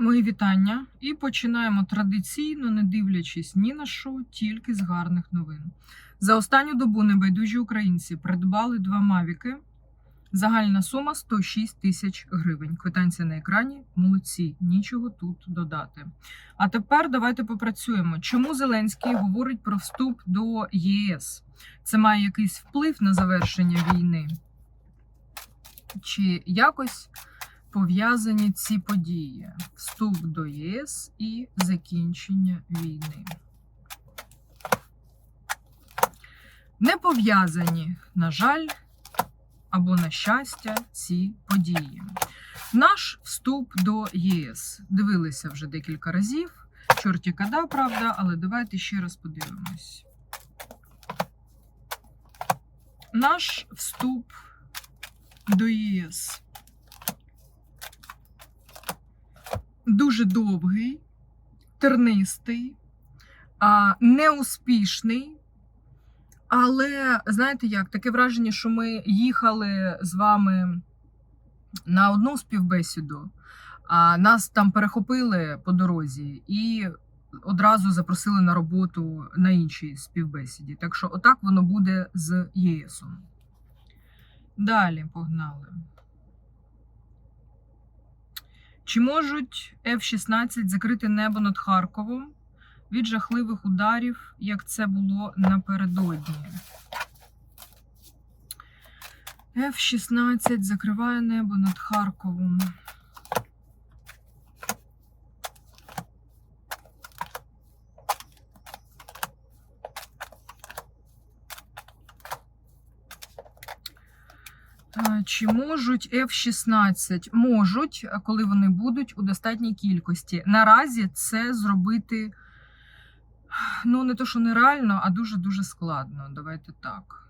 Мої вітання і починаємо традиційно, не дивлячись ні на що, тільки з гарних новин. За останню добу небайдужі українці придбали два мавіки. Загальна сума 106 тисяч гривень. Квитанція на екрані. Молодці, нічого тут додати. А тепер давайте попрацюємо. Чому Зеленський говорить про вступ до ЄС? Це має якийсь вплив на завершення війни? Чи якось пов'язані ці події: вступ до ЄС і закінчення війни. Не пов'язані, на жаль, або на щастя, ці події. Наш вступ до ЄС дивилися вже декілька разів. Чорті када, правда, але давайте ще раз подивимось. Наш вступ до ЄС дуже довгий, тернистий, неуспішний. Але знаєте як, таке враження, що ми їхали з вами на одну співбесіду, а нас там перехопили по дорозі і одразу запросили на роботу на іншій співбесіді. Так що, отак воно буде з ЄСом. Далі погнали. Чи можуть F-16 закрити небо над Харковом від жахливих ударів, як це було напередодні? F-16 закриває небо над Харковом. Чи можуть F-16? Можуть, е, коли вони будуть у достатній кількості. Наразі це зробити ну не то, що нереально, а дуже-дуже складно. Давайте так.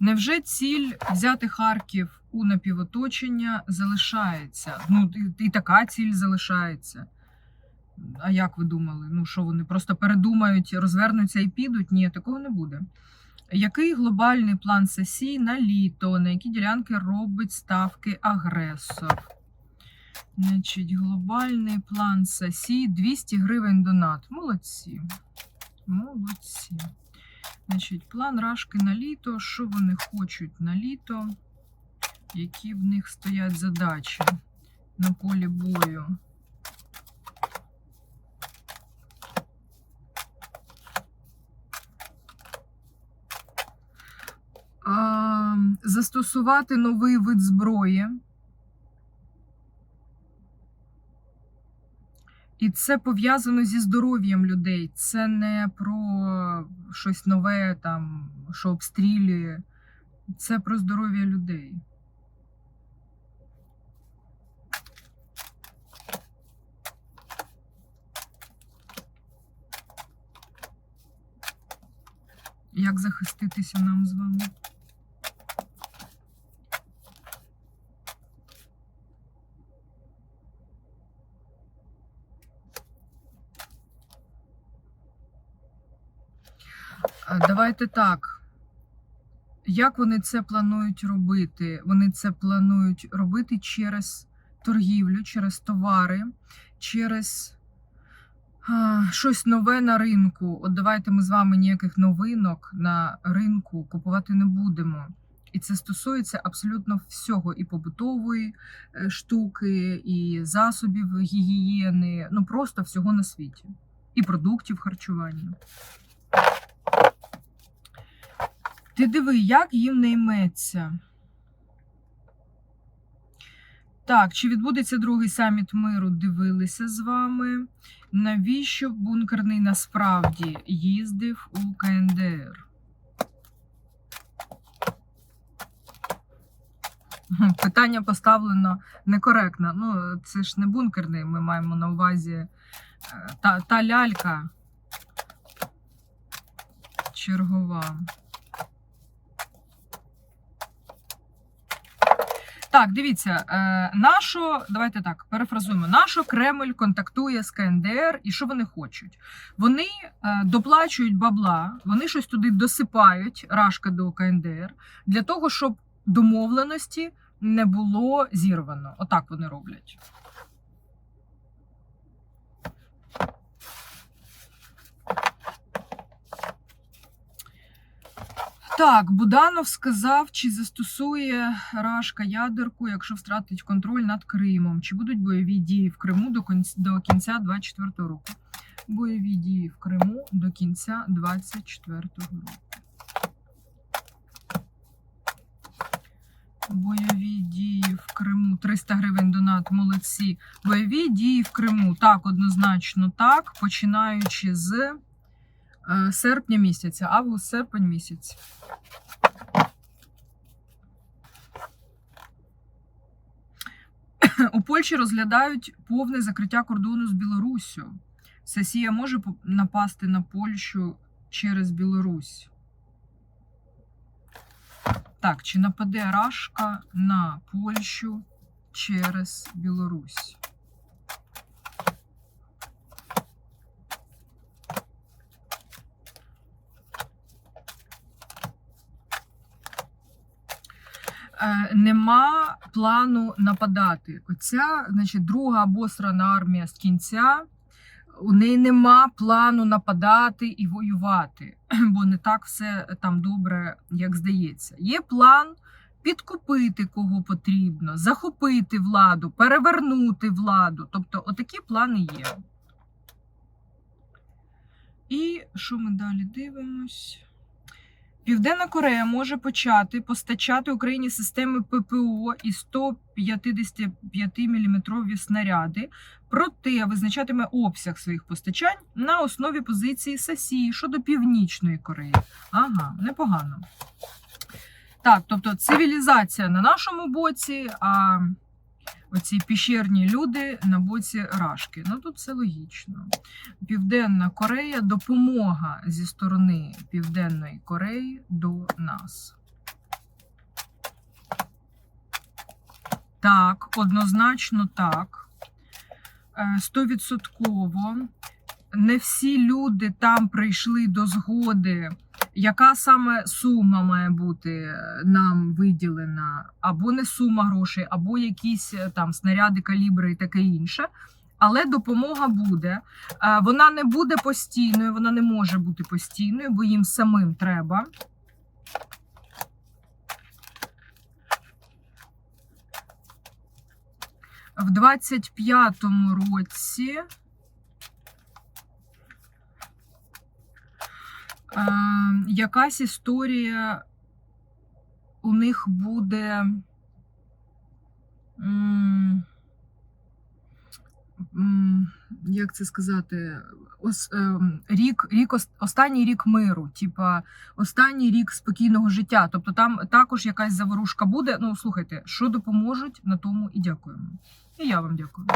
Невже ціль взяти Харків у напівоточення залишається? Ну, і така ціль залишається. А як ви думали? Ну що вони просто передумають, розвернуться і підуть? Ні, такого не буде. Який глобальний план сесії на літо? На які ділянки робить ставки агресор? Значить, глобальний план сесії 200 гривень донат. Молодці. Молодці. Значить, план рашки на літо. Що вони хочуть на літо? Які в них стоять задачі на полі бою? А, застосувати новий вид зброї. І це пов'язано зі здоров'ям людей. Це не про щось нове, там, що обстрілює. Це про здоров'я людей. Як захиститися нам з вами? А, Давайте так. Як вони це планують робити? Вони це планують робити через торгівлю, через товари, через а, щось нове на ринку. От давайте ми з вами ніяких новинок на ринку купувати не будемо. І це стосується абсолютно всього: і побутової е, штуки, і засобів гігієни, ну просто всього на світі, і продуктів харчування. Ти диви, як їм не йметься. Так, чи відбудеться другий саміт миру? Дивилися з вами. Навіщо бункерний насправді їздив у КНДР? Питання поставлено некоректно. Ну, це ж не бункерний, ми маємо на увазі е, та, та лялька чергова. Так, дивіться, е, нашо, давайте так, перефразуємо, нашо Кремль контактує з КНДР, і що вони хочуть? Вони е, доплачують бабла, вони щось туди досипають, рашка до КНДР, для того, щоб домовленості не було зірвано. Отак вони роблять. Так, Буданов сказав, чи застосує Рашка ядерку, якщо втратить контроль над Кримом. Чи будуть бойові дії в Криму до кінця, до кінця 24 року? Бойові дії в Криму до кінця 24 року. Бойові дії в Криму. 300 гривень донат, молодці. Бойові дії в Криму. Так, однозначно так. Починаючи з серпня місяця, август, серпень місяць. У Польщі розглядають повне закриття кордону з Білоруссю. Сесія може напасти на Польщу через Білорусь. Так, чи нападе Рашка на Польщу через Білорусь? Нема плану нападати. Оця, значить, друга обосрана армія з кінця. У неї нема плану нападати і воювати, бо не так все там добре, як здається. Є план підкупити кого потрібно, захопити владу, перевернути владу. Тобто, отакі плани є. І що ми далі дивимось? Південна Корея може почати постачати Україні системи ППО і 155 мм снаряди, проте визначатиме обсяг своїх постачань на основі позиції САСІ щодо Північної Кореї. Ага, непогано. Так, тобто цивілізація на нашому боці, а оці піщерні люди на боці Рашки. Ну тут все логічно. Південна Корея допомога зі сторони Південної Кореї до нас. Так, однозначно так. Е, Стовідсотково. Не всі люди там прийшли до згоди, яка саме сума має бути е, нам виділена, або не сума грошей, або якісь е, там снаряди, калібри і таке інше. Але допомога буде. Е, Вона не буде постійною, вона не може бути постійною, бо їм самим треба. В 25-му році якась історія у них буде. Як це сказати? Ос, ем, рік, рік, останній рік миру, типа останній рік спокійного життя. Тобто там також якась заворушка буде. Ну, слухайте, що допоможуть, на тому і дякуємо. І я вам дякую.